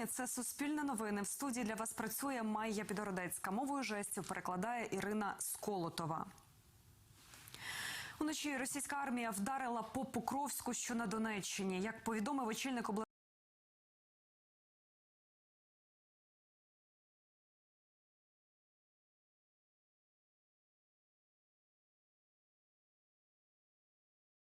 Україні. Це Суспільне новини. В студії для вас працює Майя Підгородецька. Мовою жестів перекладає Ірина Сколотова. Уночі російська армія вдарила по Покровську, що на Донеччині. Як повідомив очільник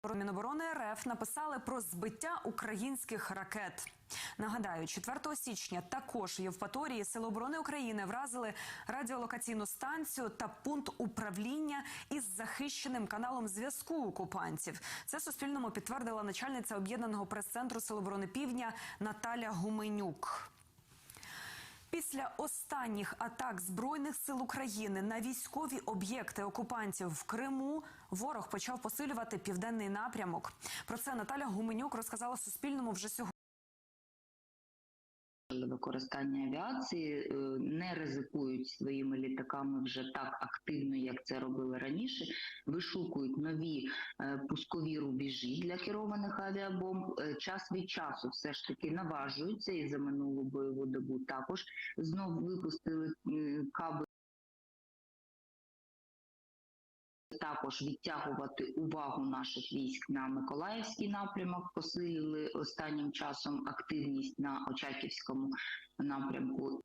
обласної Міноборони РФ написали про збиття українських ракет. Нагадаю, 4 січня також в Євпаторії Сили оборони України вразили радіолокаційну станцію та пункт управління із захищеним каналом зв'язку окупантів. Це Суспільному підтвердила начальниця об'єднаного прес-центру Сил оборони Півдня Наталя Гуменюк. Після останніх атак збройних сил України на військові об'єкти окупантів в Криму ворог почав посилювати південний напрямок. Про це Наталя Гуменюк розказала Суспільному вже сьогодні. Використання авіації, е, не ризикують своїми літаками вже так активно, як це робили раніше. Вишукують нові е, пускові рубежі для керованих авіабомб. Е, Час від часу все ж таки наважуються і за минулу бойову добу також знов випустили каби. Також відтягувати увагу наших військ на Миколаївський напрямок, посилили останнім часом активність на Очаківському напрямку.